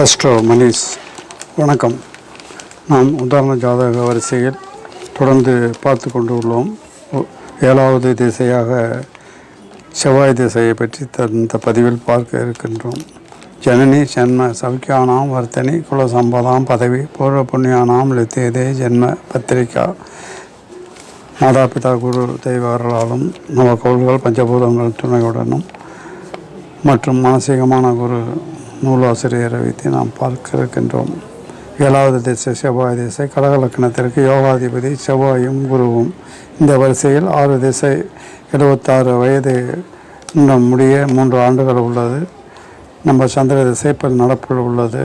Astro Manish வணக்கம். நாம் உதாரண ஜாதக வரிசையில் தொடர்ந்து பார்த்து கொண்டு உள்ளோம் ஏழாவது திசையாக செவ்வாய் திசையை பற்றி தந்த இந்த பதிவில் பார்க்க இருக்கின்றோம். ஜனனி ஜென்ம சவுக்கியானாம் வர்த்தனி குல சம்பதாம் பதவி பூர்வ புண்ணியானாம் லித்தேதே ஜென்ம பத்திரிகா. மாதாபிதா குரு தெய்வர்களாலும் நவகோள்கள் பஞ்சபூதங்கள் துணையுடனும் மற்றும் மானசீகமான குரு நூலாசிரியரை வைத்து நாம் பார்க்க இருக்கின்றோம் ஏழாவது திசை செவ்வாய் திசை கடகலக்கணத்திற்கு யோகாதிபதி செவ்வாயும் குருவும். இந்த வரிசையில் ஆறு திசை எழுபத்தாறு வயது இன்னும் முடிய மூன்று ஆண்டுகள் உள்ளது. நம்ம சந்திர திசை இப்போ நடப்பில் உள்ளது.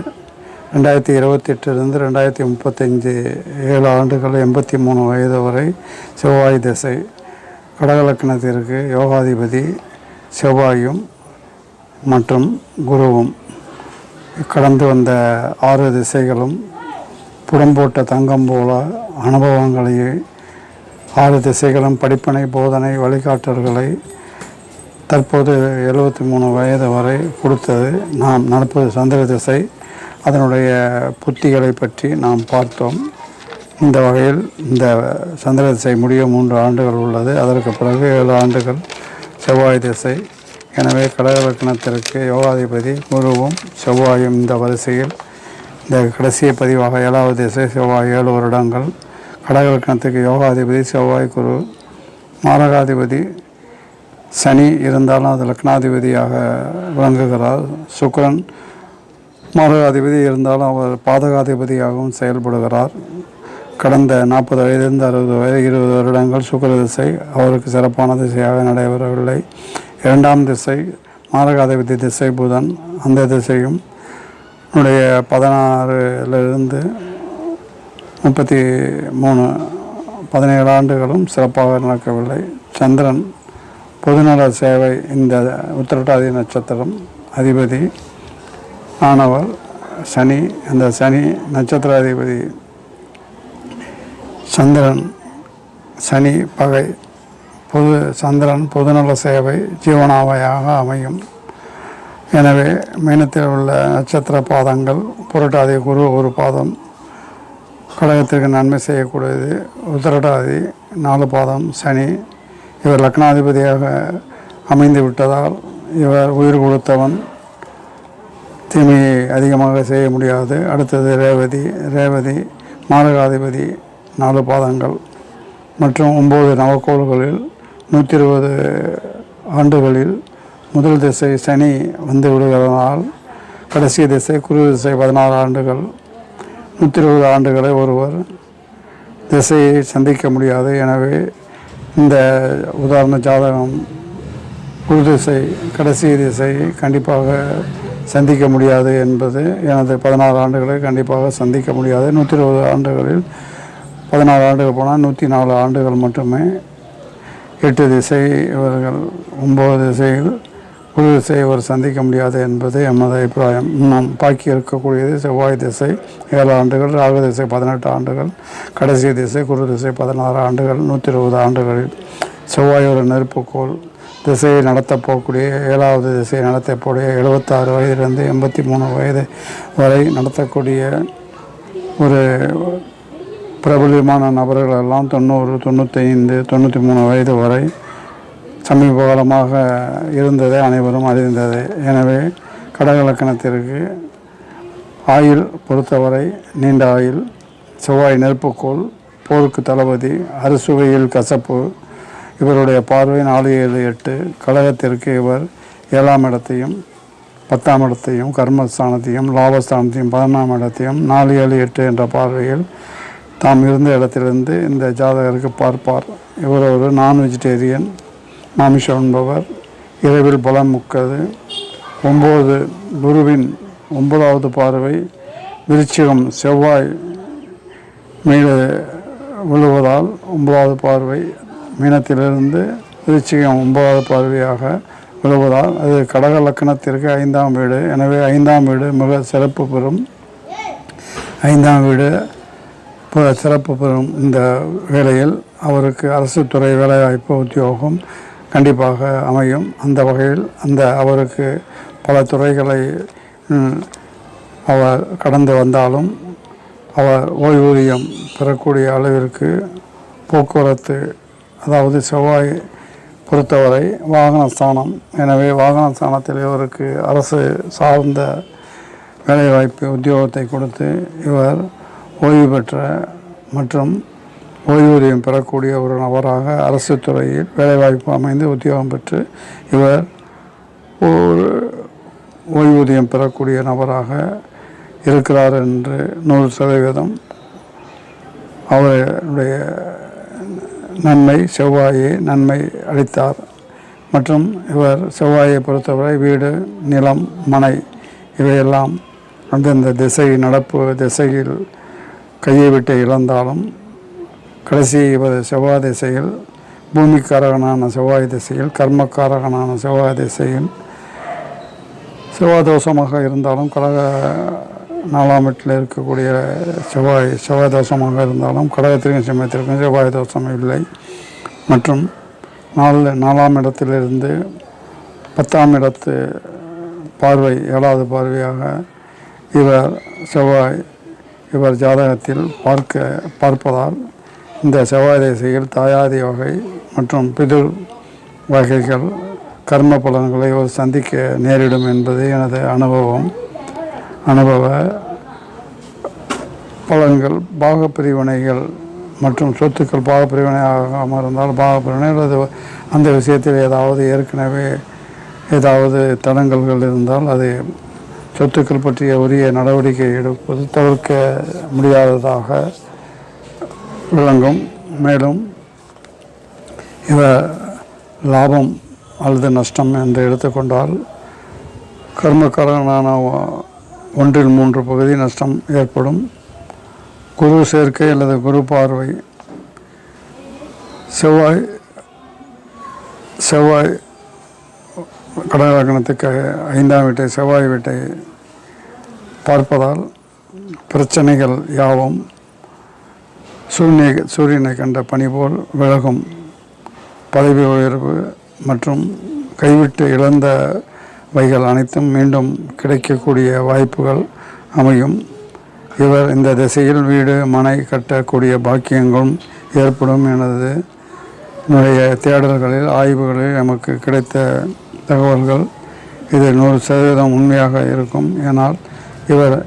ரெண்டாயிரத்தி இருபத்தெட்டுலேருந்து ரெண்டாயிரத்தி முப்பத்தஞ்சு ஏழு ஆண்டுகள் எண்பத்தி மூணு வயது வரை செவ்வாய் திசை கடகலக்கணத்திற்கு யோகாதிபதி செவ்வாயும் மற்றும் குருவும். கடந்து வந்த ஆறு திசைகளும் புடம்போட்ட தங்கம் போல அனுபவங்களை ஆறு திசைகளும் படிப்பனை போதனை வழிகாட்டல்களை தற்போது எழுபத்தி மூணு வயது வரை கொடுத்தது. நாம் நடப்பது சந்திர திசை. அதனுடைய புத்திகளை பற்றி நாம் பார்த்தோம். இந்த வகையில் இந்த சந்திர திசை முடிய மூன்று ஆண்டுகள் உள்ளது. அதற்கு பிறகு ஏழு ஆண்டுகள் செவ்வாய் திசை. எனவே கடகலக்கணத்திற்கு யோகாதிபதி குருவும் செவ்வாயும் இந்த வரிசையில் இந்த கடைசிய பதிவாக ஏழாவது திசை செவ்வாய் ஏழு வருடங்கள் கடகலக்கணத்துக்கு யோகாதிபதி செவ்வாய் குரு மாரகாதிபதி சனி இருந்தாலும் அது லக்னாதிபதியாக விளங்குகிறார். சுக்ரன் மாரகாதிபதி இருந்தாலும் அவர் பாதகாதிபதியாகவும் செயல்படுகிறார். கடந்த நாற்பது வயதிலிருந்து அறுபது வயது இருபது வருடங்கள் சுக்கர திசை அவருக்கு சிறப்பான திசையாக நடைபெறவில்லை. இரண்டாம் திசை மாரகாதிபதி திசை புதன் அந்த திசையும் உடைய பதினாறுலேருந்து முப்பத்தி மூணு பதினேழு ஆண்டுகளும் சிறப்பாக நடக்கவில்லை. சந்திரன் பொதுநல சேவை இந்த உத்திரட்டாதி நட்சத்திரம் அதிபதி ஆனவர் சனி அந்த சனி நட்சத்திராதிபதி சந்திரன் சனி பகை பொது சந்திரன் பொதுநல சேவை ஜீவனாவையாக அமையும். எனவே மீனத்தில் உள்ள நட்சத்திர பாதங்கள் புரட்டாதி குரு ஒரு பாதம் கடகத்திற்கு நன்மை செய்யக்கூடியது உத்திரட்டாதி நாலு பாதம் சனி இவர் லக்னாதிபதியாக அமைந்து விட்டதால் இவர் உயிர் கொடுத்தவன். தீமையை அதிகமாக செய்ய முடியாது. அடுத்தது ரேவதி ரேவதி மாரகாதிபதி நாலு பாதங்கள். மற்றும் ஒம்பது நவக்கோள்களில் நூற்றி இருபது ஆண்டுகளில் முதல் திசை சனி வந்து விடுகிறதனால் கடைசி திசை குரு திசை பதினாறு ஆண்டுகள். நூற்றி இருபது ஆண்டுகளை ஒருவர் திசையை சந்திக்க முடியாது. எனவே இந்த உதாரண ஜாதகம் குரு திசை கடைசி திசையை கண்டிப்பாக சந்திக்க முடியாது என்பது எனது பதினாறு ஆண்டுகளை கண்டிப்பாக சந்திக்க முடியாது. நூற்றி இருபது ஆண்டுகளில் பதினாறு ஆண்டுகள் போனால் நூற்றி நாலு ஆண்டுகள் மட்டுமே எட்டு திசை இவர்கள் ஒம்பது திசையில் குரு திசை இவர் சந்திக்க முடியாது என்பது எமது அபிப்பிராயம். நாம் பாக்கி இருக்கக்கூடியது செவ்வாய் திசை ஏழு ஆண்டுகள் ராகு திசை பதினெட்டு ஆண்டுகள் கடைசி திசை குரு திசை பதினாறு ஆண்டுகள் நூற்றி இருபது ஆண்டுகளில். செவ்வாய் ஒரு நெருப்புக்கோள். திசையை நடத்தப் போகக்கூடிய ஏழாவது திசையை நடத்தக்கூடிய எழுபத்தாறு வயதிலிருந்து எண்பத்தி மூணு வயது வரை நடத்தக்கூடிய ஒரு பிரபலமான நபர்கள் எல்லாம் தொண்ணூறு தொண்ணூத்தைந்து தொண்ணூற்றி மூணு வயது வரை சமீப காலமாக இருந்ததை அனைவரும் அறிந்தது. எனவே கடகலக்கணத்திற்கு ஆயுள் பொறுத்தவரை நீண்ட ஆயுள் செவ்வாய் நெருப்புக்கோள் போருக்கு தளபதி அறுசுவையில் கசப்பு இவருடைய பார்வை நாலு ஏழு எட்டு கழகத்திற்கு இவர் ஏழாம் இடத்தையும் பத்தாம் இடத்தையும் கர்மஸ்தானத்தையும் லாபஸ்தானத்தையும் பதினாம் இடத்தையும் நாலு ஏழு எட்டு என்ற பார்வையில் தாம் இருந்த இடத்திலிருந்து இந்த ஜாதகருக்கு பார்ப்பார். இவர் ஒரு நான் வெஜிடேரியன் மாமிஷம் என்பவர். இரவில் பலம் முக்கது. ஒம்பது குருவின் ஒன்பதாவது பார்வை. விருச்சிகம் செவ்வாய் மீது விழுவதால் ஒன்பதாவது பார்வை மீனத்திலிருந்து விருச்சிகம் ஒன்பதாவது பார்வையாக விழுவதால் அது கடக லக்கணத்திற்கு ஐந்தாம் வீடு. எனவே ஐந்தாம் வீடு மிக சிறப்பு பெறும். ஐந்தாம் வீடு சிறப்பு பெறும் இந்த வேளையில் அவருக்கு அரசு துறை வேலைவாய்ப்பு உத்தியோகம் கண்டிப்பாக அமையும். அந்த வகையில் அந்த அவருக்கு பல துறைகளை அவர் கடந்து வந்தாலும் அவர் ஓய்வூதியம் பெறக்கூடிய அளவிற்கு போக்குவரத்து அதாவது செவ்வாய் பொறுத்தவரை வாகன ஸ்தானம். எனவே வாகன ஸ்தானத்தில் இவருக்கு அரசு சார்ந்த வேலைவாய்ப்பு உத்தியோகத்தை கொடுத்து இவர் ஓய்வு பெற்ற மற்றும் ஓய்வூதியம் பெறக்கூடிய ஒரு நபராக அரசு துறையில் வேலைவாய்ப்பு அமைந்து உத்தியோகம் பெற்று இவர் ஒரு ஓய்வூதியம் பெறக்கூடிய நபராக இருக்கிறார் என்று நூறு சதவீதம் அவருடைய நன்மை செவ்வாயை நன்மை அளித்தார். மற்றும் இவர் செவ்வாயை பொறுத்தவரை வீடு நிலம் மனை இவையெல்லாம் அந்தந்த திசை நடப்பு திசையில் கையை விட்டு இழந்தாலும் கடைசி செவ்வாய் திசையில் பூமிக்காரகனான செவ்வாய் திசையில் கர்மக்காரகனான செவ்வாய் திசையில் செவ்வாய் தோஷமாக இருந்தாலும் கடக நாலாம் வீட்டில் இருக்கக்கூடிய செவ்வாய் செவ்வாய் தோஷமாக இருந்தாலும் கடகத்திற்கும் சிம்மத்திற்கும் செவ்வாய் தோஷம் இல்லை. மற்றும் நாலு நாலாம் இடத்திலிருந்து பத்தாம் இடத்து பார்வை ஏழாவது பார்வையாக இவர் செவ்வாய் இவர் ஜாதகத்தில் பார்க்க பார்ப்பதால் இந்த செவ்வாய் திசையில் தாயாதி வகை மற்றும் பிதுர் வகைகள் கர்ம பலன்களை ஒரு சந்திக்க நேரிடும் என்பது எனது அனுபவம். அனுபவ பலன்கள் பாகப்பிரிவினைகள் மற்றும் சொத்துக்கள் பாகப்பிரிவினையாகாமல் இருந்தால் பாகப்பிரிவினை அல்லது அந்த விஷயத்தில் ஏதாவது ஏற்கனவே ஏதாவது தடங்கல்கள் இருந்தால் அது சொத்துக்கள் பற்றிய உரிய நடவடிக்கை எடுப்பது தவிர்க்க முடியாததாக விளங்கும். மேலும் இவ லாபம் அல்லது நஷ்டம் என்று எடுத்துக்கொண்டால் கர்மக்காரனான ஒன்றில் மூன்று பகுதி நஷ்டம் ஏற்படும். குரு சேர்க்கை அல்லது குரு பார்வை செவ்வாய் செவ்வாய் கடகலக்கணத்துக்கு ஐந்தாம் வீட்டை செவ்வாய் வீட்டை பார்ப்பதால் பிரச்சனைகள் யாவும் சூரியனை சூரியனை கண்ட பணி போல் விலகும். பதவி உயர்வு மற்றும் கைவிட்டு இழந்த வைகள் அனைத்தும் மீண்டும் கிடைக்கக்கூடிய வாய்ப்புகள் அமையும். இவர் இந்த திசையில் வீடு மனை கட்டக்கூடிய பாக்கியங்களும் ஏற்படும் எனது என்னுடைய தேடல்களில் ஆய்வுகளில் நமக்கு கிடைத்த தகவல்கள் இது நூறு சதவீதம் உண்மையாக இருக்கும். ஏனால் இவர்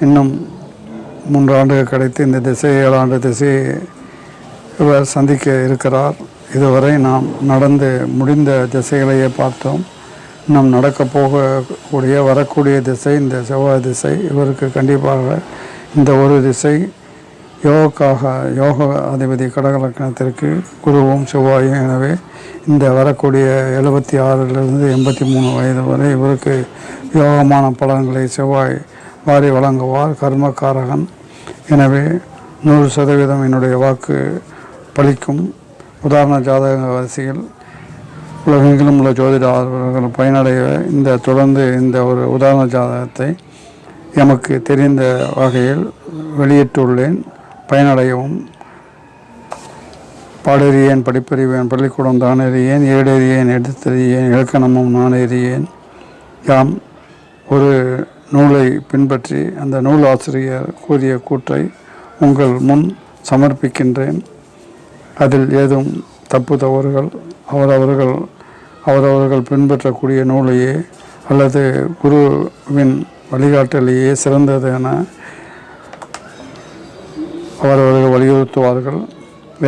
இன்னும் மூன்று ஆண்டுகள் கிடைத்து இந்த திசை ஏழாண்டு திசையை இவர் சந்திக்க இருக்கிறார். இதுவரை நாம் நடந்து முடிந்த திசைகளையே பார்த்தோம். நம் நடக்க போகக்கூடிய வரக்கூடிய திசை இந்த செவ்வாய் திசை இவருக்கு கண்டிப்பாக இந்த ஒரு திசை யோகாக யோக அதிபதி கடகலக்கணத்திற்கு குருவும் செவ்வாயும் எனவே இந்த வரக்கூடிய எழுபத்தி ஆறிலிருந்து எண்பத்தி மூணு வயது வரை இவருக்கு யோகமான பலன்களை செவ்வாய் வாரி வழங்குவார் கர்மக்காரகன். எனவே நூறு சதவீதம் என்னுடைய வாக்கு பலிக்கும் உதாரண ஜாதக வரிசையில் உலகெங்கிலும் உள்ள ஜோதிட ஆர்வலர்கள் பயனடைய இந்த தொடர்ந்து இந்த ஒரு உதாரண ஜாதகத்தை எமக்கு தெரிந்த வகையில் வெளியிட்டுள்ளேன். பயனடையவும். பாடறியேன் படிப்பறிவேன் பள்ளிக்கூடம் தானறியேன் ஏடறியேன் எடுத்தறியேன் இலக்கணமும் நானறியேன் யாம் ஒரு நூலை பின்பற்றி அந்த நூல் ஆசிரியர் கூறிய கூற்றை உங்கள் முன் சமர்ப்பிக்கின்றேன். அதில் ஏதும் தப்பு தவறுகள் அவரவர்கள் அவரவர்கள் பின்பற்றக்கூடிய நூலையே அல்லது குருவின் வழிகாட்டலையே சிறந்தது என அவரவர்கள் வலியுறுத்துவார்கள்.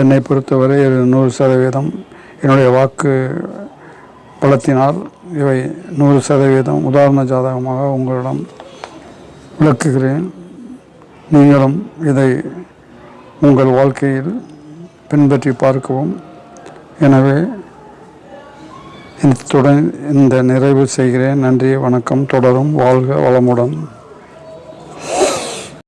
என்னை பொறுத்தவரை நூறு சதவீதம் என்னுடைய வாக்கு பலத்தினால் இவை நூறு சதவீதம் உதாரண ஜாதகமாக உங்களிடம் விளக்குகிறேன். நீங்களும் இதை உங்கள் வாழ்க்கையில் பின்பற்றி பார்க்கவும். எனவே இத்துடன் இந்த நிறைவு செய்கிறேன். நன்றி வணக்கம் தொடரும் வாழ்க வளமுடன்.